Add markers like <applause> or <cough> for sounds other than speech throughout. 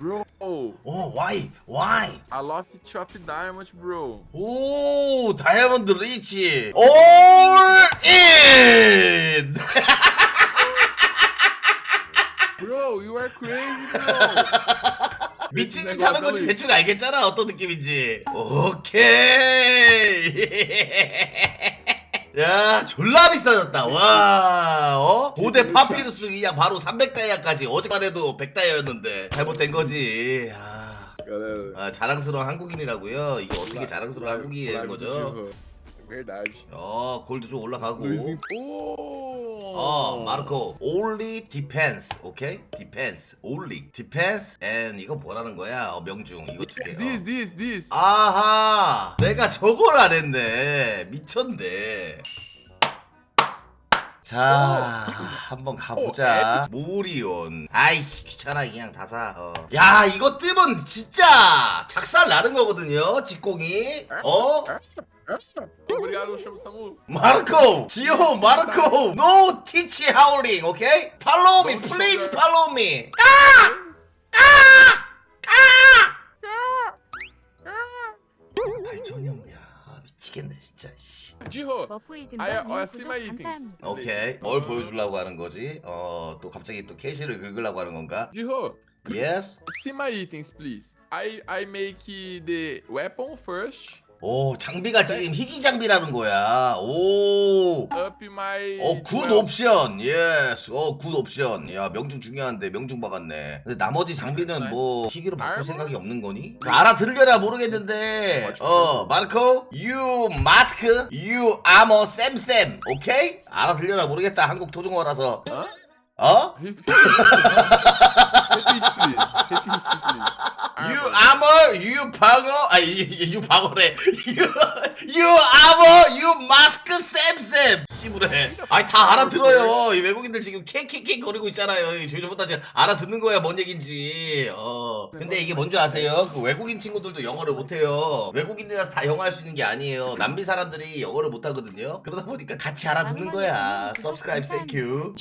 Bro, 오 why why I lost each of diamond, bro. 오 다이아몬드 리치 올인 Bro, you are crazy, bro. 미친 짓 하는 건지 대충 알겠잖아 어떤 느낌인지 오케이 야 졸라 비싸졌다. 와 어? 고대 파피루스 그냥 바로 300다이아까지. 어제만 해도 100다이아였는데. 잘못된 거지. 아, Galera. 아, 자랑스러운 한국인이라고요? 이게 어떻게 자랑스러운 한국인이 되는 거죠? Verdade. 어 골드 좀 올라가고. Oh! 어 마르코. Only depends 오케이 depends only depends. And 이거 뭐라는 거야? 어 명중. 이거 두 개. This, 어. this, this. 아하! 내가 저걸 안 했네. 미쳤네. 자 한번 가보자. 모리온. 아이씨 귀찮아. 그냥 다 사. 어. 야 이거 뜨면 진짜 작살 나는 거거든요 직공이. 어 Obrigado, eu chamo Samu. 마르코 지호 마르코 no teach howling 오케이 follow me please follow me 발전이 없냐 미치겠네 진짜 씨. Jiho, 머프이즘과 아야, 님 어, 스마일 이팅스. 오케이 뭘 보여주려고 하는 거지? 어 또 갑자기 또 캐시를 긁으려고 하는 건가? Jiho, Yes? see my items, please. I I make the weapon first. 오 장비가 지금 희귀 장비라는 거야 오 Up my. 어, 굿 well, 옵션. 예스. 어, 굿 옵션. 야, 명중 중요한데 명중 박았네. 근데 나머지 장비는 뭐 희귀로 바꿀? 생각이 없는 거니? 알아들으려나 모르겠는데. 어, 마르코, you mask, you armor, 쌤쌤. 오케이? 알아들려나 모르겠다. 한국 토종어라서. 어? <laughs> Repeat, please. You Armor. armor, you 방어, 아니, you 방어래. You, you armor, you mask, 쌤쌤. 씨부래. 아니, 다 알아들어요. 이 외국인들 지금 킥킥킥 거리고 있잖아요. 이 조조보다 지금 알아듣는 거야, 뭔 얘긴지. 어. 근데 이게 뭔지 아세요? 그 외국인 친구들도 영어를 못해요. 외국인이라서 다 영어 할 수 있는 게 아니에요. 남미 사람들이 영어를 못하거든요. 그러다 보니까 같이 알아듣는 거야. Subscribe, thank you.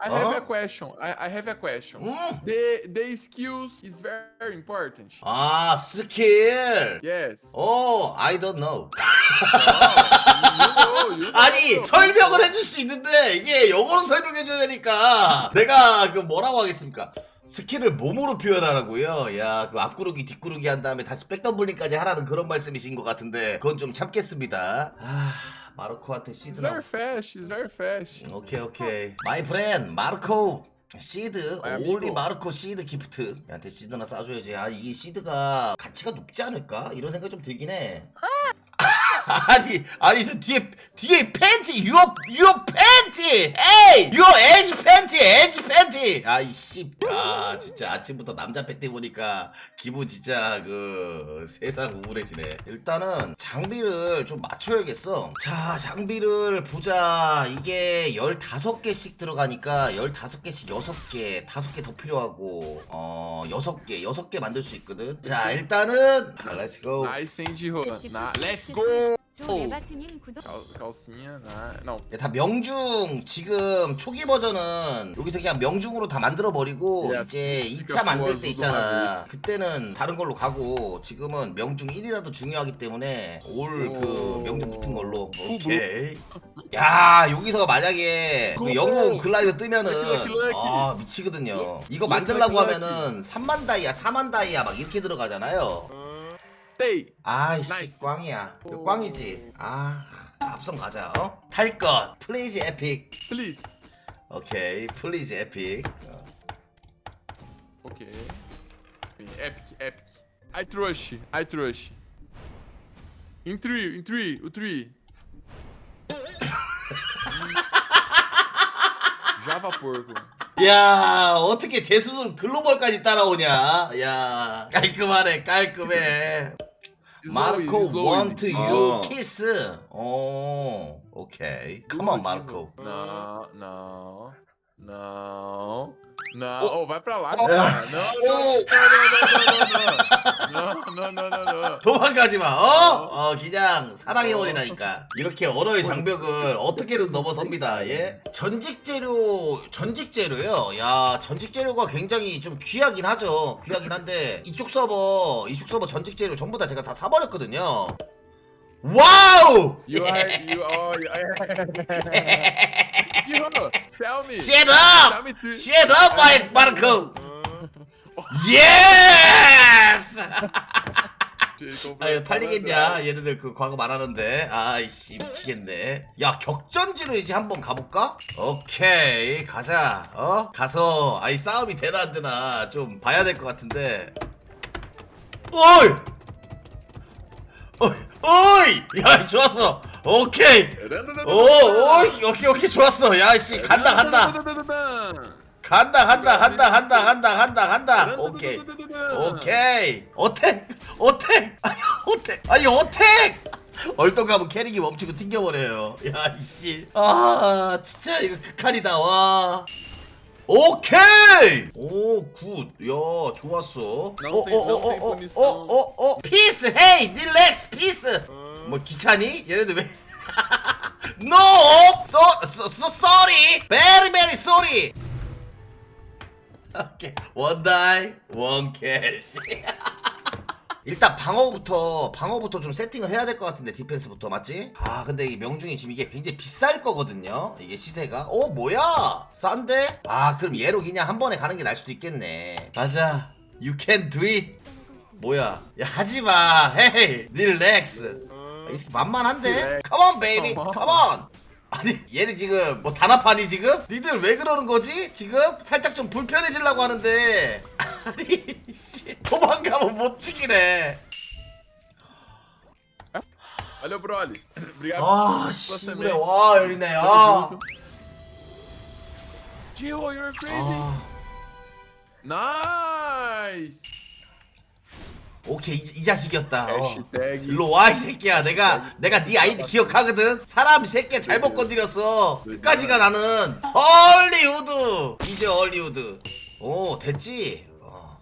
I have a question. I, I have a question. 음. The the skills is very important. 아, 스킬. Yes. 어, I don't know. you know, you know. 아니 설명을 해줄 수 있는데 이게 영어로 설명해줘야 되니까 내가 그 뭐라고 하겠습니까? 스킬을 몸으로 표현하라고요. 야, 그 앞구르기 뒷구르기 한 다음에 다시 백덤블링까지 하라는 그런 말씀이신 것 같은데 그건 좀 참겠습니다. 아, 마르코한테 시드나. very fast. It's very fast. 오케이 오케이. 마이 프렌 마르코. 시드 아, 올리 미국. 마르코 시드 기프트 얘한테 시드나 싸줘야지 아 이게 시드가 가치가 높지 않을까 이런 생각이 좀 들긴 해 <laughs> 아니 아니 저 뒤에 뒤에 팬티 유어 유어 팬티. 에이 유어 에지 팬티 에지 팬티. 아이씨. 아 진짜 아침부터 남자 팬티 보니까 기분 진짜 그 세상 우울해지네. 일단은 장비를 좀 맞춰야겠어. 자 장비를 보자. 이게 15개씩 들어가니까 15개씩 6개 5개 더 필요하고 어 6개 6개 만들 수 있거든. 자 일단은 렛츠고? Na, let's go. 조 레바트 Cal- Calcinha, na, não. 야, 다 명중 지금 초기 버전은 여기서 그냥 명중으로 다 만들어 버리고 야, 이제 스피커 2차 만들 때 있잖아 그때는 다른 걸로 가고 지금은 명중 1이라도 중요하기 때문에 올 그 오. 명중 붙은 걸로 후보. 오케이 야 여기서 만약에 그 고! 영웅 글라이더 뜨면은. 아 미치거든요 이거 럭키, 만들라고 하면은 3만 다이아 4만 다이아 막 이렇게 들어가잖아요 Stay. 아이씨 나이스. 꽝이야 이거 오. 꽝이지 아 앞선 가자 어? 탈것 플레이즈 에픽 Please. 오케이 플리즈 에픽 어. I trust, I trust. In three, in three, o three. <laughs> Java porco. 야 어떻게 제수술 글로벌까지 따라오냐 야 깔끔하네 깔끔해 Slowly, 마르코 slowly. want you 어. kiss 오 오케이 come on 마르코 Não, não, não, não. Oh, vai pra lá, cara. Não, Oh. não, não, não, não, não, não. no. 도망가지 마. 어? 어, 그냥 사랑의 원이라니까. 이렇게 언어의 장벽을 어떻게든 넘어섭니다. 예. 전직 재료, 전직 재료요. 야, 전직 재료가 굉장히 좀 귀하긴 하죠. 귀하긴 한데 이쪽 서버, 이쪽 서버 전직 재료 전부 다 제가 다 사버렸거든요. 와우! You are, you are, Tell me. Shut up! to. Shut up, my Marco! Yes! <laughs> 아, 팔리겠냐? 얘네들 그 과거 말하는데. 아이씨, 미치겠네. 야, 격전지로 이제 한번 가볼까? 오케이, 가자. 어? 가서, 아이, 싸움이 되나 안 되나 좀 봐야 될 것 같은데. 어이! 어이! 어이! 야, 좋았어. 오케이. 오, 오이, 오케이, 오케이, 좋았어. 야, 씨, 간다, 간다. 간다, 간다, 간다, 간다, 간다, 간다, 간다. 오케이. 오케이. 어택 어택. 아니 <laughs> 어택. 아니 어택. 얼떨가면 캐릭이 멈추고 튕겨버려요. 야 이씨. 아 진짜 이거 극한이다. 와. 오케이. 오 굿 야 좋았어. 어 어 어 어 어 어어 피스 헤이 릴렉스 피스 뭐 귀찮니 얘네들 왜? <laughs> No! So, so, so sorry! Very, very sorry! <laughs> 오케이. 원 다이 원 캐시 <laughs> 일단 방어부터 방어부터 좀 세팅을 해야 될 것 같은데 디펜스부터. 맞지? 아 근데 이 명중이 지금 이게 굉장히 비쌀 거거든요. 이게 시세가. 어 뭐야? 싼데? 아 그럼 얘로 그냥 한 번에 가는 게 나을 수도 있겠네. 맞아. You can do it. 뭐야? 야 하지마. 헤이 릴렉스 이 새끼 만만한데? Relax. Come on baby Come on. Come on 아니 얘는 지금 뭐 단합하니 지금? 니들 왜 그러는 거지? 지금? 살짝 좀 불편해지려고 하는데 아니 씨 도망가면 못 죽이네 Olha, Broly. Obrigado. 아 씨. 그래 와 열리네 아. Gio, you're crazy. 아 Nice. 오케이 이, 이 자식이었다. 어. 일로 와 이 새끼야. 내가 내가 네 아이디 기억하거든. 사람 새끼 잘못 건드렸어. 끝까지가 나는 헐리우드. 이제 헐리우드. 오 됐지? 어.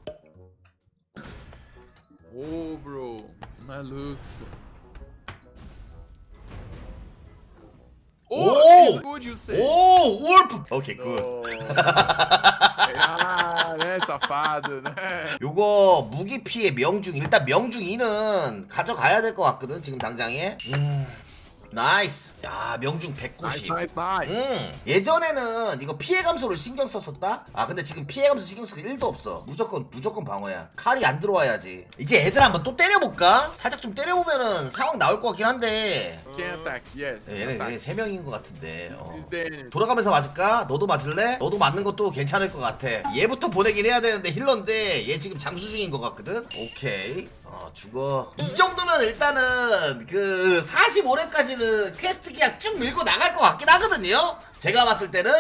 Ô! Oh, it's good, you say. 오 울프 오케이 굿 <laughs> Ah, né, safado, né? 요거 무기 피해 명중 일단 명중 2는 가져가야 될 것 같거든 지금 당장에. 음 나이스 야 명중 190 Nice, nice, nice. 음, 예전에는 이거 피해 감소를 신경 썼었다? 아 근데 지금 피해 감소 신경 쓸게 1도 없어 무조건 무조건 방어야 칼이 안 들어와야지 이제 애들 한번 또 때려볼까? 살짝 좀 때려보면은 상황 나올 것 같긴 한데? Yes. 얘네. 얘네 3명인 것 같은데 어. 돌아가면서 맞을까? 너도 맞을래? 너도 맞는 것도 괜찮을 것 같아. 얘부터 보내긴 해야 되는데 힐러인데 얘 지금 장수 중인 것 같거든? 오케이. 어, 죽어. 이 정도면 일단은 그 45렙까지는 퀘스트 그냥 쭉 밀고 나갈 것 같긴 하거든요? 제가 봤을 때는